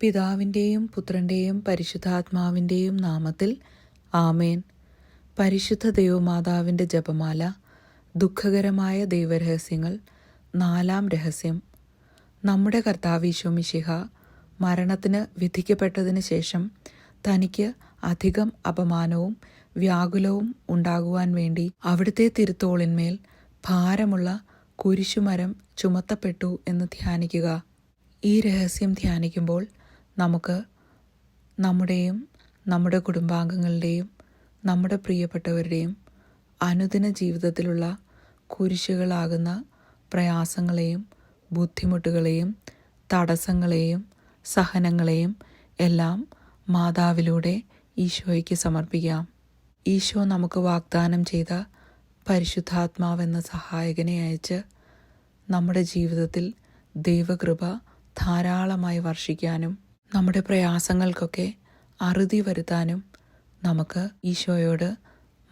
പിതാവിന്റെയും പുത്രന്റെയും പരിശുദ്ധാത്മാവിന്റെയും നാമത്തിൽ ആമേൻ. പരിശുദ്ധ ദൈവമാതാവിന്റെ ജപമാല ദുഃഖകരമായ ദൈവരഹസ്യങ്ങൾ നാലാം രഹസ്യം. നമ്മുടെ കർത്താവീശോമിശിഹ മരണത്തിന് വിധിക്കപ്പെട്ടതിന് ശേഷം തനിക്ക് അധികം അപമാനവും വ്യാകുലവും ഉണ്ടാകുവാൻ വേണ്ടി അവിടുത്തെ തിരുത്തോളിന്മേൽ ഭാരമുള്ള കുരിശുമരം ചുമത്തപ്പെട്ടു എന്ന് ധ്യാനിക്കുക. ഈ രഹസ്യം ധ്യാനിക്കുമ്പോൾ നമുക്ക് നമ്മുടെയും നമ്മുടെ കുടുംബാംഗങ്ങളുടെയും നമ്മുടെ പ്രിയപ്പെട്ടവരുടെയും അനുദിന ജീവിതത്തിലുള്ള കുരിശുകളാകുന്ന പ്രയാസങ്ങളെയും ബുദ്ധിമുട്ടുകളെയും തടസ്സങ്ങളെയും സഹനങ്ങളെയും എല്ലാം മാതാവിലൂടെ ഈശോയ്ക്ക് സമർപ്പിക്കാം. ഈശോ നമുക്ക് വാഗ്ദാനം ചെയ്ത പരിശുദ്ധാത്മാവെന്ന സഹായകനെ അയച്ച് നമ്മുടെ ജീവിതത്തിൽ ദൈവകൃപ ധാരാളമായി വർഷിക്കാനും നമ്മുടെ പ്രയാസങ്ങൾക്കൊക്കെ അറുതി വരുത്താനും നമുക്ക് ഈശോയോട്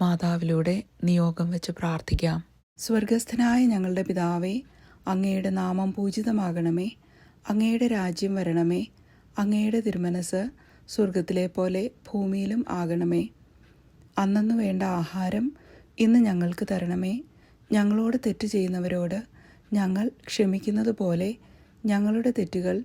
മാതാവിലൂടെ നിയോഗം വെച്ച് പ്രാർത്ഥിക്കാം. സ്വർഗസ്ഥനായ ഞങ്ങളുടെ പിതാവേ അങ്ങയുടെ നാമം പൂജിതമാകണമേ. അങ്ങയുടെ രാജ്യം വരണമേ. അങ്ങയുടെ തിരുമനസ് സ്വർഗത്തിലെ പോലെ ഭൂമിയിലും ആകണമേ. അന്നു വേണ്ട ആഹാരം ഇന്ന് ഞങ്ങൾക്ക് തരണമേ. ഞങ്ങളോട് തെറ്റ് ചെയ്യുന്നവരോട് ഞങ്ങൾ ക്ഷമിക്കുന്നത് പോലെ ഞങ്ങളുടെ തെറ്റുകൾ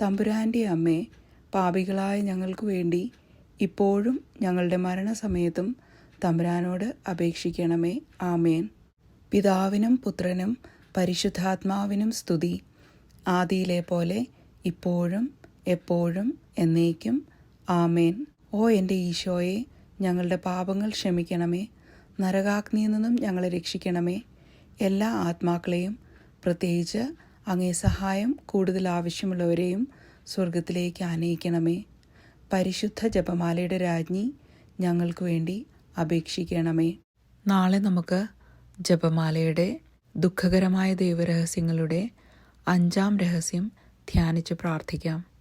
തമ്പുരാന്റെ അമ്മേ പാപികളായ ഞങ്ങൾക്ക് വേണ്ടി ഇപ്പോഴും ഞങ്ങളുടെ മരണസമയത്തും തമ്പുരാനോട് അപേക്ഷിക്കണമേ. ആമേൻ. പിതാവിനും പുത്രനും പരിശുദ്ധാത്മാവിനും സ്തുതി. ആദിയിലെ പോലെ ഇപ്പോഴും എപ്പോഴും എന്നേക്കും. ആമേൻ. ഓ എന്റെ ഈശോയെ ഞങ്ങളുടെ പാപങ്ങൾ ക്ഷമിക്കണമേ. നരകാഗ്നിയിൽ നിന്നും ഞങ്ങളെ രക്ഷിക്കണമേ. എല്ലാ ആത്മാക്കളെയും പ്രത്യേകിച്ച് അങ്ങേ സഹായം കൂടുതൽ ആവശ്യമുള്ളവരെയും സ്വർഗത്തിലേക്ക് ആനയിക്കണമേ. പരിശുദ്ധ ജപമാലയുടെ രാജ്ഞി ഞങ്ങൾക്ക് വേണ്ടി അപേക്ഷിക്കണമേ. നാളെ നമുക്ക് ജപമാലയുടെ ദുഃഖകരമായ ദൈവരഹസ്യങ്ങളുടെ അഞ്ചാം രഹസ്യം ധ്യാനിച്ച് പ്രാർത്ഥിക്കാം.